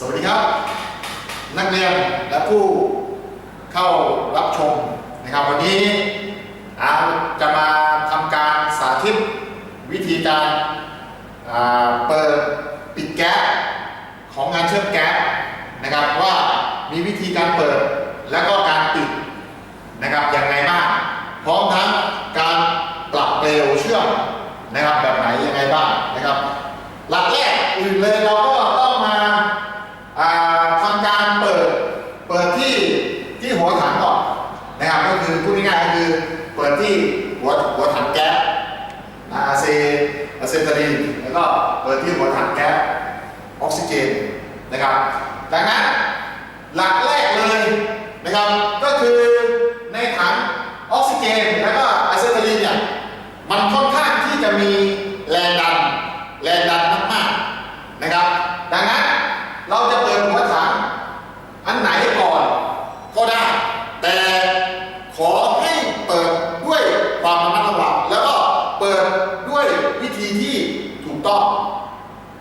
สวัสดีครับ นักเรียนและผู้เข้ารับชมนะครับ วันนี้อาจะมาทำการสาธิตวิธีการเปิดปิดแก๊สของงานเชื่อมแก๊สนะครับว่ามีวิธีการเปิดและก็การปิดนะครับอย่างไรบ้างพร้อมทั้งการปรับเปลวเชื่อมนะครับแบบไหนยังไงบ้างนะครับ หลักแรกอื่นเลยเราก็ต้องมาอ่าทำการเปิดเปิดที่ที่หัวถังก่อนนะครับก็คือพูดง่ายๆก็คือเปิดที่หัวหัวถังแก๊สอาเซอะเซตาลีนแล้วก็เปิดที่หัวถังแก๊สออกซิเจนนะครับ ดังนั้นหลักแรกเลยนะครับก็คือในถังออกซิเจนแล้วก็อะเซตาลีนเนี่ยมันค่อนข้างที่จะมีแรงดันแรงดันมากๆนะครับ ดังนั้นเราจะเปิดหัวถังอันไหนก่อนก็ได้ แต่ขอให้เปิดด้วยความระมัดระวังแล้วก็เปิดด้วยวิธีที่ถูกต้อง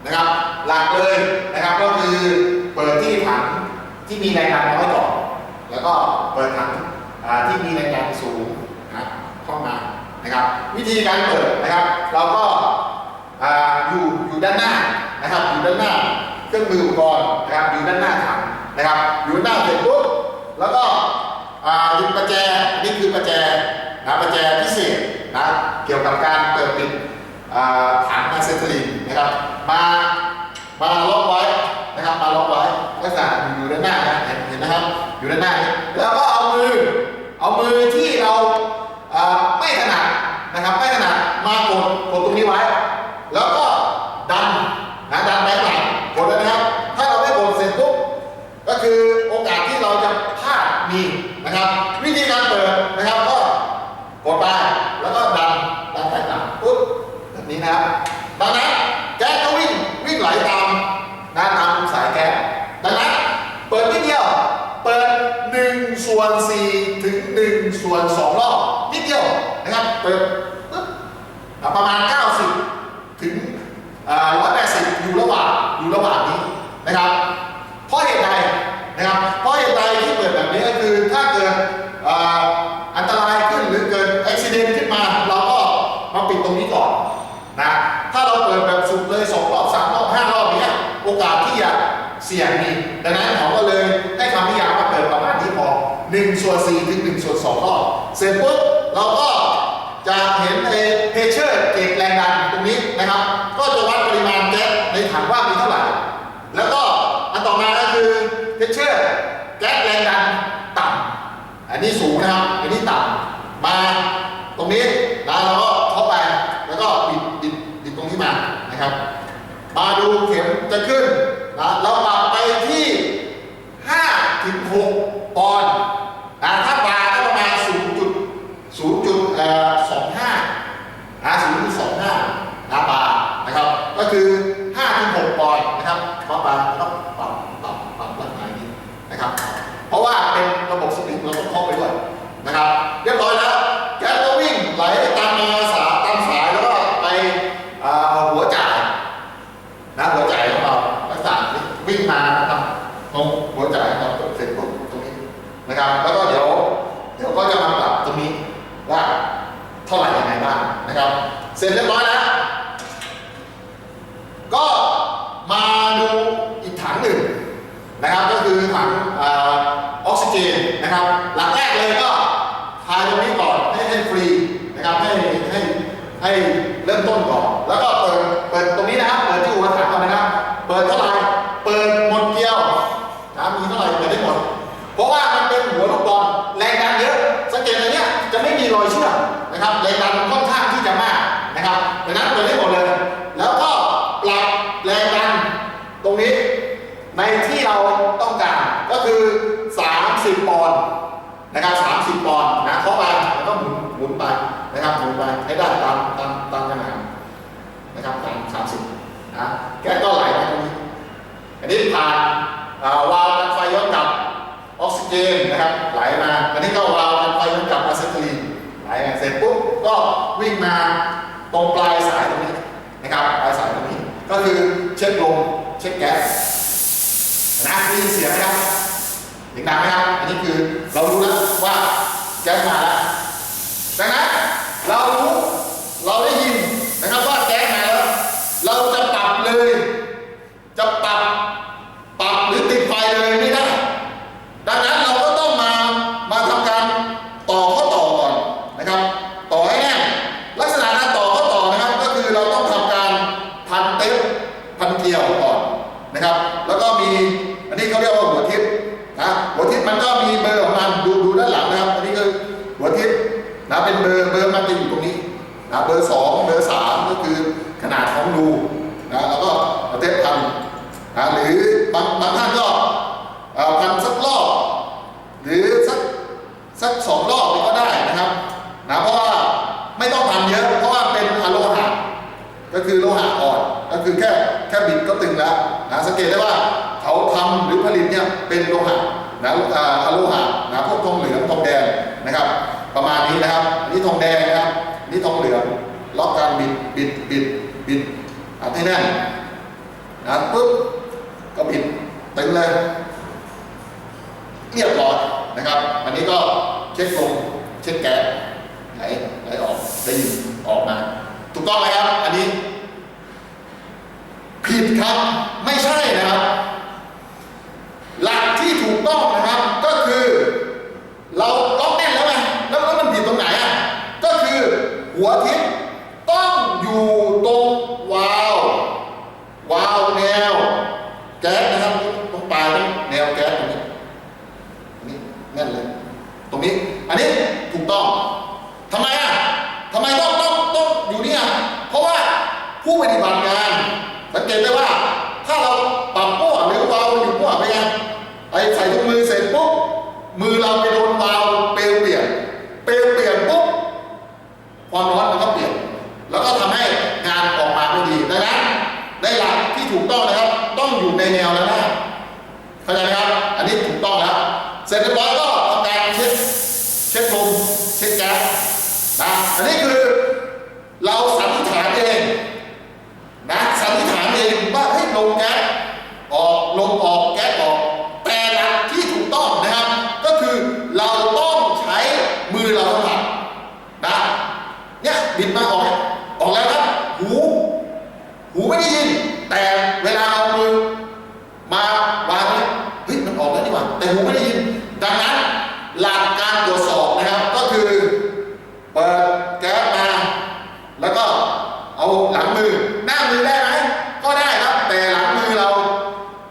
นะครับ หลักเลยนะครับก็คือเปิดที่ถัง ที่มีแรงดันน้อยก่อนแล้วก็เปิดถังที่มีแรงดันสูงนะเข้ามานะครับ วิธีการเปิดนะครับ เราก็อยู่อยู่ด้านหน้านะครับ อยู่ด้านหน้าเครื่องมืออุปกรณ์นะครับอยู่ด้านหน้าถังนะครับ อยู่ด้านหน้าเสร็จปุ๊บแล้วก็ยิบประแจนี่คือประแจนะประแจพิเศษนะเกี่ยวกับการเปิดปิดถังอะเซทลินนะครับ มามาล็อกไว้ นะครับ มาล็อกไว้ลักษณะอยู่ด้านหน้านะเห็นเห็นนะครับ อยู่ด้านหน้านี้แล้วก็เอามือ เอามือที่เราไม่ถนัดนะครับไม่ถนัดมากดกดตรงนี้ไว้ก็ดันนะดันไปข้างหลังกดเลยนะครับ ถ้าเราไม่กดเสร็จปุ๊บก็คือโอกาสที่เราจะพลาดมีนะครับ วิธีการเปิดนะครับก็กดไปแล้วก็ดันดันไปข้างหลังปุ๊บแบบนี้นะครับดังนั้นแก๊สก็วิ่งวิ่งไหลตามนะตามสายแก๊สดังนั้นเปิดนิดเดียว เปิด1ส่วน4ถึง1ส่วน2รอบนิดเดียวนะครับเปิดปุ๊บ อ่าประมาณ 90 ถึงร้อยแปดสิบอยู่ระหว่างอยู่ระหว่าง นะครับ เพราะเหตุใดนะครับ เพราะเหตุใดที่เกิดแบบนี้ก็คือถ้าเกิดอ,อันตรายขึ้นหรือเกิดอุบิเหตุขึ้นมา เราก็มาปิดตรงนี้ก่อนนะถ้าเราเปิดแบบสุดเลยสองรอบสามรอบห้ารอบเนี้ยโอกาสที่จะเสี่ยงมีดังนั้นเขาก็เลยให้คำนิยามว่าเปิดประมาณนี้พอ1ส่วน4ถึง1ส่วน2รอบเสร็จปุ๊บเราก็จะเห็นไอ้เพเชอร์เกจแรงดันตรงนี้นะครับ ก็จะวัดปริมาณแก๊สในถังว่ามีเท่าไหร่ แล้วก็อันต่อมาก็คือ เพเชอร์แก๊สแรงดันต่ำอันนี้สูงนะครับ อันนี้ต่ำมาตรงนี้นะเราก็เข้าไปแล้วก็บิดบิดบิดตรงนี้มานะครับ มาดูเข็มจะขึ้นนะเราปรับไปที่5ถึง6ปอนด์นะถ้าบาร์ก็ประมาณ0จุด0จุดเอ่อ25นะ0จุด25นะบาร์นะครับ ก็คือ5ถึง6ปอนด์นะครับเพราะบาร์ต้องปรับ นะครับ เพราะว่าเป็นระบบสปริงเราต้องเคาะไปด้วยนะครับ เรียบร้อยแล้วแก๊สก็วิ่งไหลตามมาสาตามสายแล้วก็ไปหัวจ่ายนะหัวใจของเราลักษณะนี้วิ่งมานะครับตรงหัวใจเราเปิดเสร็จปุ๊บตรงนี้นะครับ แล้วก็เดี๋ยวเดี๋ยวก็จะมาปรับตรงนี้ว่าเท่าไหร่ยังไงบ้างนะครับ เสร็จเรียบร้อยแล้วก็มาดูอีกถังหนึ่ง นะครับก็คือถังออกซิเจนนะครับ หลักแรกเลยก็ทายตรงนี้ก่อนให้ให้ฟรีนะครับให้ให้ให้เริ่มต้นก่อนแล้วก็ ในที่เราต้องการก็คือ 30 ปอนด์นะครับ30 ปอนด์นะเข้าไปแล้วก็หมุนหมุนไปนะครับหมุนไปให้ได้ตามตามตามขนาดนะครับตาม30นะแก๊สก็ไหลไปตรงนี้อันนี้ผ่านาวาล์วกันไฟย้อนกลับออกซิเจนนะครับไหลมาอันนี้ก็วาล์วกันไฟย้อนกลับอะเซทิลีนไหลมาเสร็จปุ๊บก็วิ่งมาตรงปลายสายตรงนี้นะครับปลายสายตรงนี้ ก็คือเช็คลมเช็คแก๊ส ยินเสียงไหมครับเสียงดังไหมครับ อันนี้คือเรารู้แล้วว่าแก๊สมาแล้ว ดังนั้นเรารู้เราได้ยินนะครับว่าแก๊สมาแล้ว เราจะปรับเลย จะปรับปรับหรือติดไฟเลยไม่ได้ ดังนั้นเราก็ต้องมามาทำการต่อข้อต่อก่อนนะครับ ต่อให้แน่นลักษณะการต่อข้อต่อนะครับ ก็คือเราต้องทำการพันเต็ปพันเกลียวก่อนนะครับ แล้วก็มีอันนี้เขาเรียกว่าหัวทิศนะหัวทิศ มันก็มีเบอร์ของมันดูดูด้านหลังนะครับ อันนี้คือหัวทิศนะเป็นเบอร์เบอร์มันจะอยู่ตรงนี้นะเบอร์สองเบอร์สามก็คือขนาดของรูนะแล้วก็เอาเทปพันนะหรือบางบางท่านก็เอ่อพันสักรอบ หรือสักสักสองรอบก็ได้นะครับนะเพราะว่าไม่ต้องพันเยอะ เพราะว่าเป็นอะโลหะก็คือโลหะอ่อนก็คือแค่แค่บิดก็ตึงแล้วนะสังเกตได้ว่าเขาทำหรือผลิตเนี่ยเป็นโลหะ นะอะโลหะนะพวกทองเหลืองทองแดงนะครับ ประมาณนี้นะครับอันนี้ทองแดงนะครับอันนี้ทองเหลืองล็อกการบิดบิดบิดบิดอัดให้แน่นนะปุ๊บก็บิดตึงเลยเรียบร้อยนะครับ อันนี้ก็เช็คลมเช็คแก๊สไหลไหลออกได้ยินออกมา ถูกต้องไหมครับ อันนี้ ผิดครับไม่ใช่นะครับ ต้องนะครับ ก็คือ เราล็อกแน่นแล้วไงแล้วแล้วมันผิดตรงไหนอะ ก็คือหัวทิศต้องอยู่ตรงวาล์ววาล์วแนว แก๊สนะครับตรงปลายแนวแก๊สตรงนี้นนี้แน่นเลย ตรงนี้ อันนี้ถูกต้องทำไมอะทำไมต้องต้องต้องอยู่นี่อะเพราะว่าผู้ปฏิบัติงานสังเกตได้ว่า ถ้าเราปรับมั่วหรือวาล์วอยู่มั่วไปไงไอ้ใส่ถุงมือเสร็จปุ๊บมือเราไปโดนวาล์วเปลวเปลี่ยน เปลวเปลี่ยนปุ๊บความร้อนมันก็เปลี่ยน แล้วก็ทำให้งานออกมาไม่ดีดังนั้นในหลักที่ถูกต้องนะครับ ต้องอยู่ในแนวแล้วนะ เข้าใจไหมครับ อันนี้ถูกต้องแล้ว เสร็จเรียบร้อยก็ทำการเช็คเช็คลมเช็คแก๊สนะ อันนี้คือเราสันนิษฐานเองนะสันนิษฐานเองว่าให้ยลมแก๊สออกลมออกแก๊สออก แต่หลักที่ถูกต้องนะครับ ก็คือเราต้องใช้มือเราสัมผัสนะ เนี่ยบิดมาออก ออกแล้วครับ หู หูไม่ได้ยิน แต่เวลาเอามือ มาวางไว้เฮ้ยมันออกแล้วนี่หว่าแต่หูไม่ได้ยิน ดังนั้น หลักการตรวจสอบนะครับ ก็คือ เปิดแก๊สมา แล้วก็เอาหลังมือ หน้ามือได้ไหมก็ได้ครับ แต่หลังมือเรา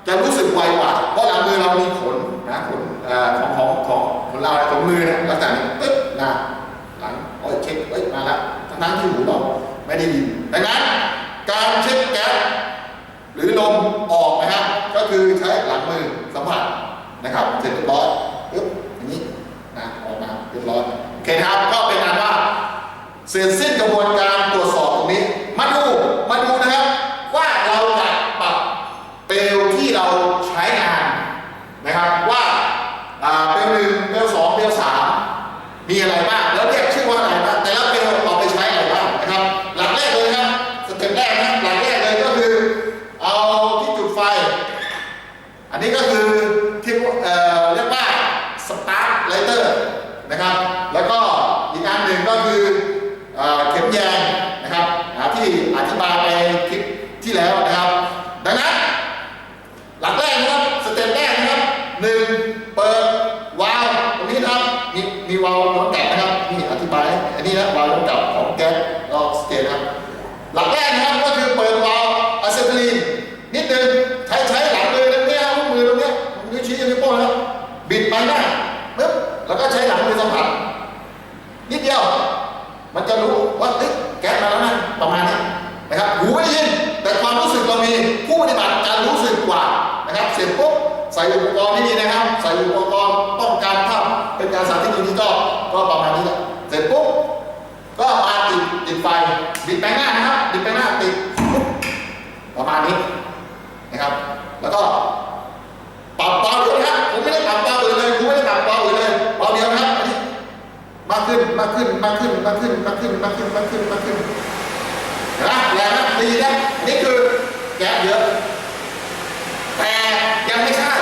จะรู้สึกไวกว่า เพราะหลังามีขนนะขนของของของของเราของมือนะลักษณะนี้ปึ๊บนะหลังโอ้ยเช็คเอ้ยมาแล้วทั้งที่หูเราไม่ได้ยินดังนั้นการเช็คแก๊สหรือลมออกนะครับก็คือใช้หลังมือสัมผัสนะครับเสร็จเรียบร้อยปึ๊บอย่างนี้นะออกมาเรียบร้อยโอเคครับก็เป็นอันว่าเสร็จสิ้น Meu อุปกรณ์ที่นี่นะครับ ใส่อุปกรณ์ป้องกันถ้าเป็นการสาธิตอย่างนี้ก็ก็ประมาณนี้แหละเสร็จปุ๊บก็มาติดติดไฟติดไปหน้านะครับติดไปหน้าติดประมาณนี้นะครับ แล้วก็ปรับเบาด้วยนะครับผมไม่ได้ปรับเบาอื่นเลยผมไม่ได้ปรับเบาอื่นเลยเบาเดียวครับมากขึ้นมากขึ้นมากขึ้นมากขึ้นมากขึ้นมากขึ้นมากขึ้นมากขึ้นนะแรงนะดีนะนนี้คือแก๊สเยอะแต่ยังไม่ใช่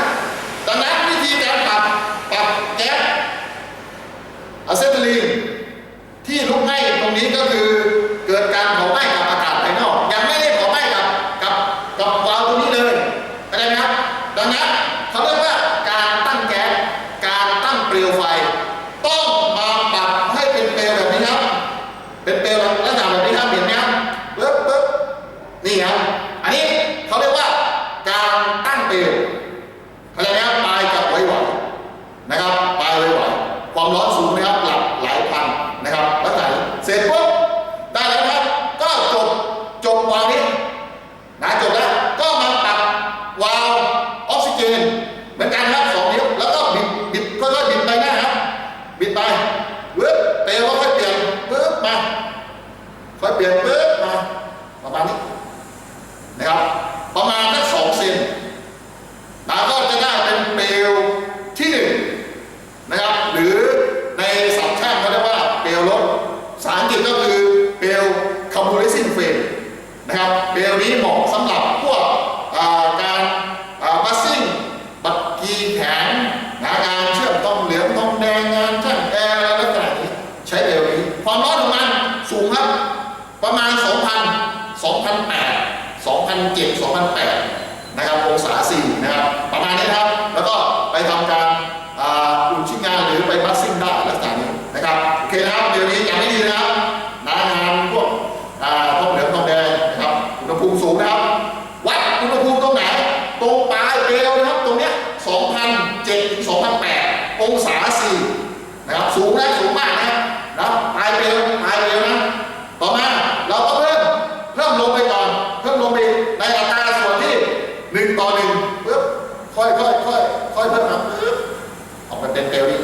เป็นเปลวนี้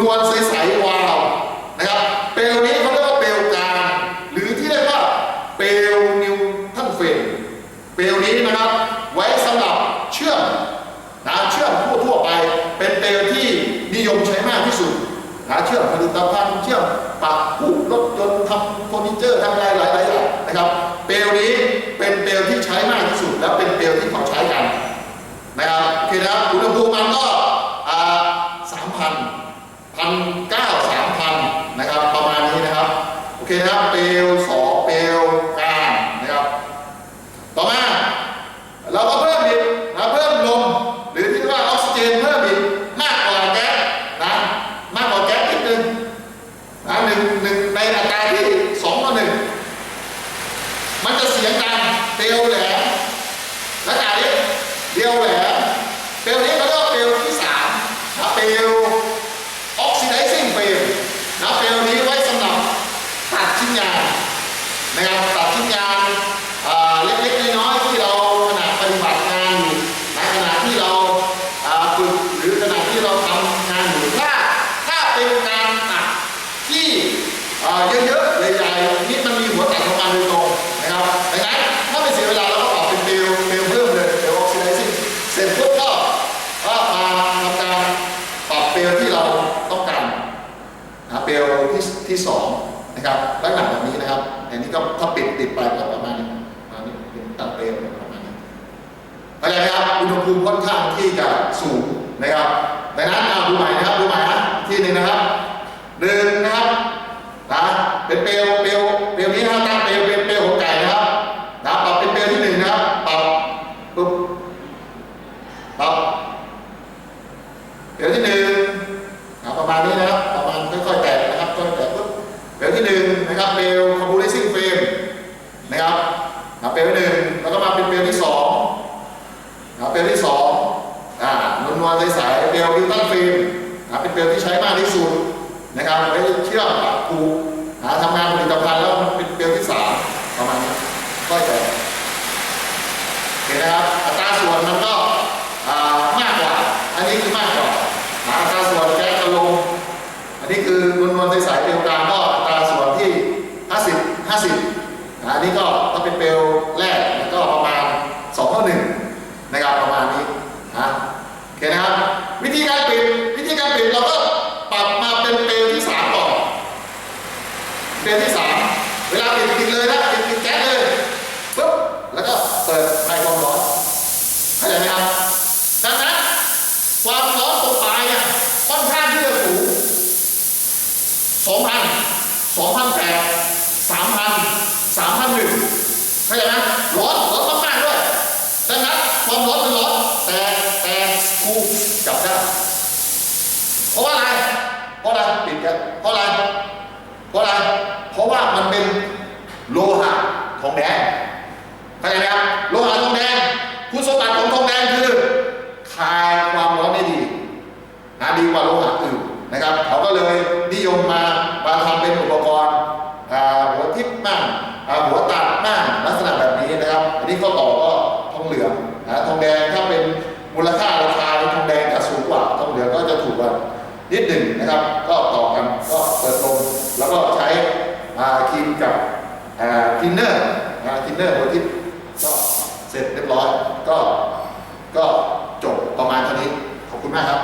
นวลๆใสๆวาวนะครับ เปลวนี้เขาเรียกว่าเปลวการ หรือที่เรียกว่าเปลวนิวทั้งเฟนเปลวนี้นะครับ ไว้สำหรับเชื่อมนะเชื่อมทั่วๆไป เป็นเปลวที่นิยมใช้มากที่สุดนะเชื่อมผลิตภัณฑ ที่2นะครับลักษณะแบบนี้นะครับอย่างนี้ก็ถ้าปิดติดไปประมาณนี้ประมาณนี้เป็นตัดเปลวประมาณนี้อะไหมครับอุณหภูมิค่อนข้างที่จะสูงนะครับดังนั้นเอาดูใหม่นะครับดูใหม่นะที่หนึ่งนะครับหนึ่งนะครับนะเป็นเปลวเปลวเปลวนี้นะครับตั้งเปลวเป็นเปลวของไก่นะครับนะปรับเป็นเปลวที่หนึ่งนะครับปรับปุ๊บปรับเปลวที่หนึ่งประมาณนี้นะครับ นะครับเปลวคอมบูเลซิ่งเฟรมนะครับนะเปลวหนึ่งแล้วก็มาเป็นเปลวที่สองนะเปลวที่สองอ่านวลนวลใสๆเปลวดิวตันเฟรมนะเป็นเปลวที่ใช้มากที่สุดนะครับไว้เชื่อมกับกูนะทำงานผลิตภัณฑ์แล้วมันเป็นเปลวที่สามประมาณนี้ก็จะเห็นนะครับอัตราส่วนมันก็ นี่ก็ ดีกว่าโลหะอื่นนะครับ เขาก็เลยนิยมมามาทำเป็นอุปกรณ์หัวทิพมั่งหัวตัดมั่งลักษณะแบบนี้นะครับ อันนี้ข้อต่อก็ทองเหลืองนะทองแดงถ้าเป็นมูลค่าราคาทองแดงจะสูงกว่าทองเหลืองก็จะถูกกว่านิดหนึ่งนะครับ ก็ต่อกันก็เปิดลมแล้วก็ใช้อ่าครีมกับทินเนอร์นะทินเนอร์หัวทิพก็เสร็จเรียบร้อยก็ก็จบประมาณเท่านี้ ขอบคุณมากครับ